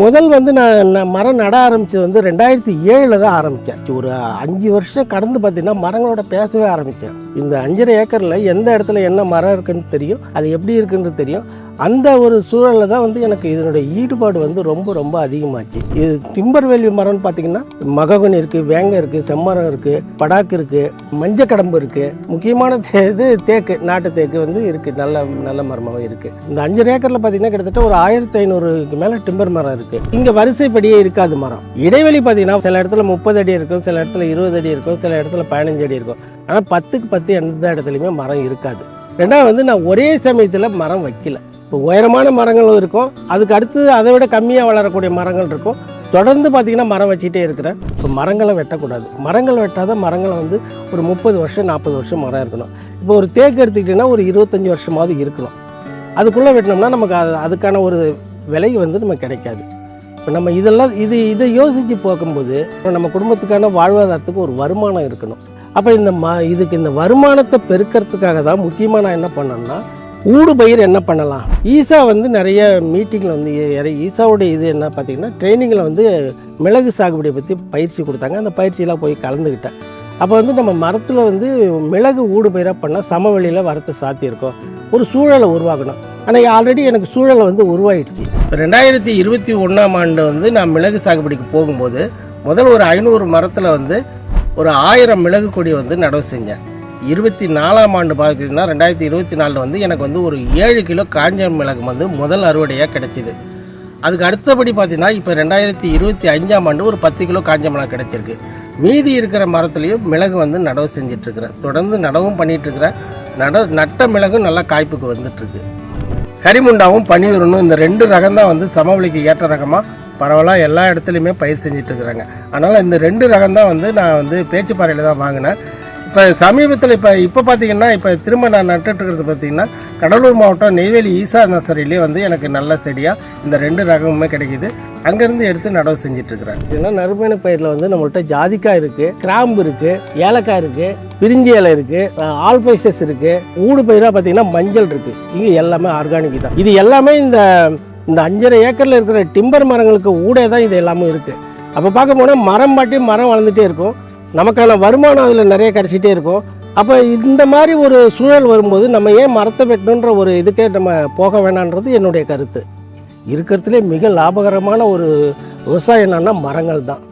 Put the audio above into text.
முதல் வந்து நான் மரம் நட ஆரம்பித்தது வந்து ரெண்டாயிரத்தி ஏழில் தான் ஆரம்பித்தேன் ஒரு அஞ்சு வருஷம் கடந்து பார்த்தீங்கன்னா மரங்களோட பேசவே ஆரம்பித்தேன் இந்த அஞ்சரை ஏக்கரில் எந்த இடத்துல என்ன மரம் இருக்குன்னு தெரியும் அது எப்படி இருக்குன்னு தெரியும். அந்த ஒரு சூழலில் தான் வந்து எனக்கு இதனுடைய ஈடுபாடு வந்து ரொம்ப ரொம்ப அதிகமாச்சு. இது டிம்பர் வேல்யூ மரம்னு பார்த்தீங்கன்னா மகவன் இருக்குது வேங்க இருக்குது செம்மரம் இருக்குது படாக்கு இருக்குது மஞ்சக்கடம்பு இருக்குது முக்கியமான தே இது தேக்கு நாட்டு தேக்கு வந்து இருக்குது நல்ல நல்ல மரமாகவே இருக்குது இந்த அஞ்சு ஏக்கரில் பார்த்தீங்கன்னா கிட்டத்தட்ட ஒரு ஆயிரத்தி ஐநூறுக்கு மேலே டிம்பர் மரம் இருக்குது இங்கே வரிசைப்படியே இருக்காது மரம். இடைவெளி பார்த்தீங்கன்னா சில இடத்துல முப்பது அடி இருக்கும் சில இடத்துல இருபது அடி இருக்கும் சில இடத்துல பதினஞ்சு அடி இருக்கும். ஆனால் பத்துக்கு பத்து எந்த இடத்துலையுமே மரம் இருக்காது. ரெண்டாவது வந்து நான் ஒரே சமயத்தில் மரம் வைக்கல. இப்போ உயரமான மரங்களும் இருக்கும். அதுக்கு அடுத்து அதை விட கம்மியாக வளரக்கூடிய மரங்கள் இருக்கும். தொடர்ந்து பார்த்திங்கன்னா மரம் வச்சுட்டே இருக்கிறேன் இப்போ மரங்களை வெட்டக்கூடாது. மரங்கள் வெட்டாத மரங்களை வந்து ஒரு முப்பது வருஷம் நாற்பது வருஷம் மரம் இருக்கணும். இப்போ ஒரு தேக்கு எடுத்துக்கிட்டிங்கன்னா ஒரு இருபத்தஞ்சி வருஷமாவது இருக்கணும். அதுக்குள்ளே வெட்டினோம்னா நமக்கு அது அதுக்கான ஒரு விலை வந்து நமக்கு கிடைக்காது. இப்போ நம்ம இதெல்லாம் இது இதை யோசித்து பார்க்கும்போது இப்போ நம்ம குடும்பத்துக்கான வாழ்வாதாரத்துக்கு ஒரு வருமானம் இருக்கணும். அப்போ இந்த ம இதுக்கு இந்த வருமானத்தை பெருக்கிறதுக்காக தான் முக்கியமாக நான் என்ன பண்ணேன்னா ஊடு பயிர் என்ன பண்ணலாம்? ஈசா வந்து நிறைய மீட்டிங்கில் வந்து ஏ- ஈசாவுடைய இது என்ன பார்த்தீங்கன்னா ட்ரைனிங்கில் வந்து மிளகு சாகுபடியை பற்றி பயிற்சி கொடுத்தாங்க. அந்த பயிற்சியெல்லாம் போய் கலந்துக்கிட்டேன் அப்போ வந்து நம்ம மரத்தில் வந்து மிளகு ஊடு பயிராக பண்ணால் சமவெளியில் வரத்தை சாத்தியிருக்கோம். ஒரு சூழலை உருவாக்கணும். ஆனால் ஆல்ரெடி எனக்கு சூழலை வந்து உருவாயிடுச்சு. ரெண்டாயிரத்தி இருபத்தி ஒன்றாம் ஆண்டு வந்து நான் மிளகு சாகுபடிக்கு போகும்போது முதல் ஒரு ஐநூறு மரத்தில் வந்து ஒரு ஆயிரம் மிளகு கொடி வந்து நடவு செஞ்சேன். இருபத்தி நாலாம் ஆண்டு பார்த்தீங்கன்னா ரெண்டாயிரத்தி இருபத்தி நாலில் வந்து எனக்கு வந்து ஒரு ஏழு கிலோ காஞ்ச மிளகு வந்து முதல் அறுவடையாக கிடைச்சிது. அதுக்கு அடுத்தபடி பார்த்தீங்கன்னா இப்போ ரெண்டாயிரத்தி இருபத்தி அஞ்சாம் ஆண்டு ஒரு பத்து கிலோ காஞ்ச மிளகு கிடச்சிருக்கு. மீதி இருக்கிற மரத்துலேயும் மிளகு வந்து நடவு செஞ்சிட்ருக்குறேன். தொடர்ந்து நடவும் பண்ணிகிட்ருக்கிறேன் நட நட்ட மிளகும் நல்லா காய்ப்புக்கு வந்துட்டுருக்கு கரிமுண்டாவும் பனியூரனும் இந்த ரெண்டு ரகம் தான் வந்து சமவெளிக்கு ஏற்ற ரகமாக பரவலாக எல்லா இடத்துலையுமே பயிர் செஞ்சிட்ருக்குறாங்க. இருக்கிறாங்க அதனால் இந்த ரெண்டு ரகம் தான் வந்து நான் வந்து பேச்சுப்பாறையில் தான் வாங்கினேன். இப்போ சமீபத்தில் இப்போ இப்போ பார்த்தீங்கன்னா இப்போ திரும்ப நான் நட்டுட்ருக்கிறது பார்த்தீங்கன்னா கடலூர் மாவட்டம் நெய்வேலி ஈசா நர்சரியிலே வந்து எனக்கு நல்ல செடியாக இந்த ரெண்டு ரகமுமே கிடைக்குது. அங்கேருந்து எடுத்து நடவு செஞ்சிட்ருக்குறேன் ஏன்னா இதெல்லாம் நறுமண பயிரில் வந்து நம்மள்கிட்ட ஜாதிக்காய் இருக்குது கிராம்பு இருக்குது ஏலக்காய் இருக்குது பிரிஞ்சி இலை இருக்குது ஆல்பைசஸ் இருக்குது ஊடு பயிராக பார்த்தீங்கன்னா மஞ்சள் இருக்குது இங்கே எல்லாமே ஆர்கானிக் தான். இது எல்லாமே இந்த இந்த அஞ்சரை ஏக்கரில் இருக்கிற டிம்பர் மரங்களுக்கு ஊடே தான் இது எல்லாமே இருக்குது அப்போ பார்க்க போனால் மரம் பாட்டி மரம் வளர்ந்துட்டே இருக்கும். நமக்கான வருமானம் அதில் நிறைய கிடச்சிட்டே இருக்கும். அப்போ இந்த மாதிரி ஒரு சூழல் வரும்போது நம்ம ஏன் மரத்தை வெட்டணுன்ற ஒரு இதுக்கே நம்ம போக வேணான்றது என்னுடைய கருத்து. இருக்கிறதுலே மிக லாபகரமான ஒரு விவசாயம் என்னன்னா மரங்கள் தான்